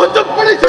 ಗೊತ್ತುಪಡಿಸಿ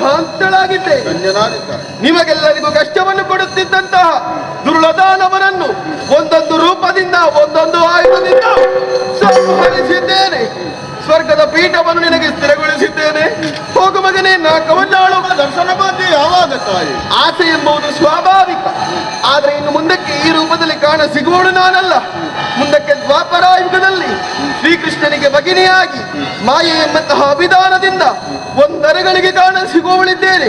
ಶಾಂತಳಾಗಿದ್ದೆ. ನಿಮಗೆಲ್ಲರಿಗೂ ಕಷ್ಟವನ್ನು ಕೊಡುತ್ತಿದ್ದಂತಹ ದುರ್ಲದಾನವರನ್ನು ಒಂದೊಂದು ರೂಪದಿಂದ ಒಂದೊಂದು ಆಯುಧದಿಂದ ಸಂಹರಿಸಿದ್ದೇನೆ. ಸ್ವರ್ಗದ ಪೀಠವನ್ನು ನಿನಗೆ ಸ್ಥಿರಗೊಳಿಸಿದ್ದೇನೆ. ಹೋಗು ಮಗನೇ ನಾ ಕವನ್ನಾಳುವ ದರ್ಶನ ಬಂದಿ ಯಾವಾಗ ತಾಯಿ? ಆಸೆ ಎಂಬುದು ಸ್ವಾಭಾವಿಕ. ಆದರೆ ಇನ್ನು ಮುಂದಕ್ಕೆ ಈ ರೂಪದಲ್ಲಿ ಕಾಣ ಸಿಗುವಳು ನಾನಲ್ಲ. ಮುಂದಕ್ಕೆ ದ್ವಾಪರ ಯುಗದಲ್ಲಿ ಶ್ರೀಕೃಷ್ಣನಿಗೆ ಭಗಿನಿಯಾಗಿ ಮಾಯೆ ಎಂಬಂತಹ ಅಭಿಧಾನದಿಂದ ಒಂದರಗಳಿಗೆ ಕಾಣ ಸಿಗುವಳಿದ್ದೇನೆ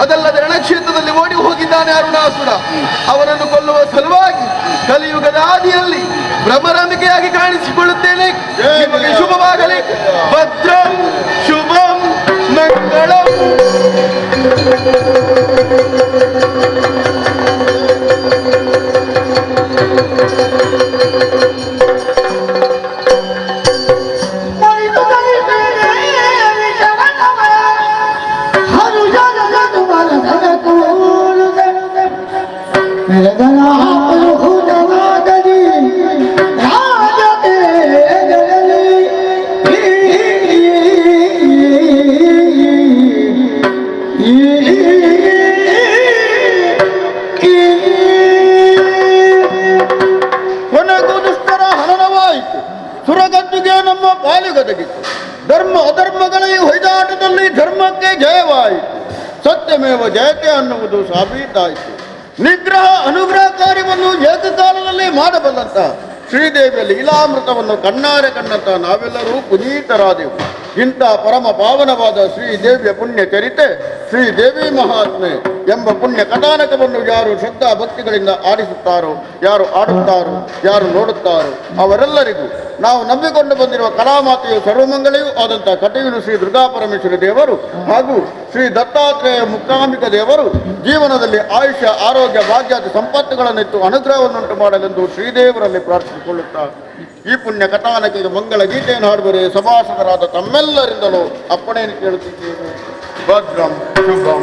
ಅದಲ್ಲದೆ ರಣಕ್ಷೇತ್ರದಲ್ಲಿ ಓಡಿ ಹೋಗಿದ್ದಾನೆ ಅರುಣಾಸುರ. ಅವನನ್ನು ಕೊಲ್ಲುವ ಸಲುವಾಗಿ ಕಲಿಯುಗದ ಆದಿಯಲ್ಲಿ ಭ್ರಮರಂಬಿಕೆಯಾಗಿ ಕಾಣಿಸಿಕೊಳ್ಳುತ್ತೇನೆ. ನಿಮಗೆ ಶುಭವಾಗಲಿ. ಭದ್ರಂ ಶುಭಂ ಮಂಗಳಂ. ಸುರಗದ್ದುಗೆ ನಮ್ಮ ಪಾಲಿಗದಗಿತ್ತು ಧರ್ಮ ಅಧರ್ಮಗಳ ಈ ಹೊಯ್ದಾಟದಲ್ಲಿ ಧರ್ಮಕ್ಕೆ ಜಯವಾಯಿತು. ಸತ್ಯಮೇವ ಜಯತೆ ಅನ್ನುವುದು ಸಾಬೀತಾಯಿತು. ನಿಗ್ರಹ ಅನುಗ್ರಹ ಕಾರ್ಯವನ್ನು ಏಕಕಾಲದಲ್ಲಿ ಮಾಡಬಲ್ಲಂತ ಶ್ರೀದೇವಿಯ ಲೀಲಾಮೃತವನ್ನು ಕಣ್ಣಾರೆ ಕಂಡಂತ ನಾವೆಲ್ಲರೂ ಪುನೀತರಾದೆವು. ಇಂಥ ಪರಮ ಪಾವನವಾದ ಶ್ರೀದೇವಿಯ ಪುಣ್ಯ ಚರಿತೆ ಶ್ರೀದೇವಿ ಮಹಾತ್ಮೆ. ಎಂಬ ಪುಣ್ಯ ಕಥಾನಕವನ್ನು ಯಾರು ಶ್ರದ್ಧಾ ಭಕ್ತಿಗಳಿಂದ ಆಡಿಸುತ್ತಾರೋ, ಯಾರು ಆಡುತ್ತಾರೋ, ಯಾರು ನೋಡುತ್ತಾರೋ, ಅವರೆಲ್ಲರಿಗೂ ನಾವು ನಂಬಿಕೊಂಡು ಬಂದಿರುವ ಕಲಾಮಾತೆಯು ಸರ್ವಮಂಗಳೆಯೂ ಆದಂತಹ ಕಟೆಯನ್ನು ಶ್ರೀ ದುರ್ಗಾಪರಮೇಶ್ವರಿ ದೇವರು ಹಾಗೂ ಶ್ರೀ ದತ್ತಾತ್ರೇಯ ಮುಕ್ಕಾಂಬಿಕ ದೇವರು ಜೀವನದಲ್ಲಿ ಆಯುಷ್ಯ, ಆರೋಗ್ಯ, ಭಾಗ್ಯಾದಿ ಸಂಪತ್ತುಗಳನ್ನಿತ್ತು ಅನುಗ್ರಹವನ್ನುಂಟು ಮಾಡಲೆಂದು ಶ್ರೀದೇವರಲ್ಲಿ ಪ್ರಾರ್ಥಿಸಿಕೊಳ್ಳುತ್ತಾ ಈ ಪುಣ್ಯ ಕಥಾನಕಿಗೆ ಮಂಗಳ ಗೀತೆಯನ್ನು ಹಾಡುವರೆ ಸಭಾಸದರಾದ ತಮ್ಮೆಲ್ಲರಿಂದಲೂ ಅಪ್ಪಣೆಯನ್ನು ಕೇಳುತ್ತಿದ್ದೇವೆ. ಭದ್ರಂ ಶುಭಂ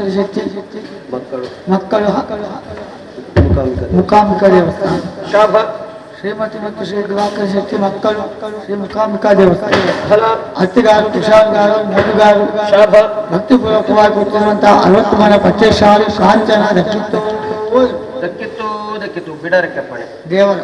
ಮಕ್ಕಳು ಮಕ್ಕಳು ಮುಖಾಂತರ ಮುಖಾಂಬಿಕಾ ದೇವಸ್ಥಾನ ಶಾಪ ಶ್ರೀಮತಿ ಮತ್ತು ಶ್ರೀ ದಿವಾಕರ ಶೆಟ್ಟಿ ಮಕ್ಕಳು ಶ್ರೀ ಮುಖಾಂಬಿಕಾ ದೇವಸ್ಥಾನ ಫಲ ಹತ್ತಿಗಾರು ಕುಶಾಲಗಾರು ಮಧುಗಾರು ಶಾಪ ಭಕ್ತಿಪೂರ್ವಕವಾಗಿ ಕೊಟ್ಟಿರುವಂತಹ ಅರವತ್ತು ಮನ ಪಚ್ಚೇಶಾಲಿ ಕಾಂಚನ ರಕ್ಷಿತ್ತು ದಕ್ಕಿತ್ತು ದಕ್ಕಿತ್ತು ಬಿಡರಕ್ಕೆ ಪಡೆ ದೇವರ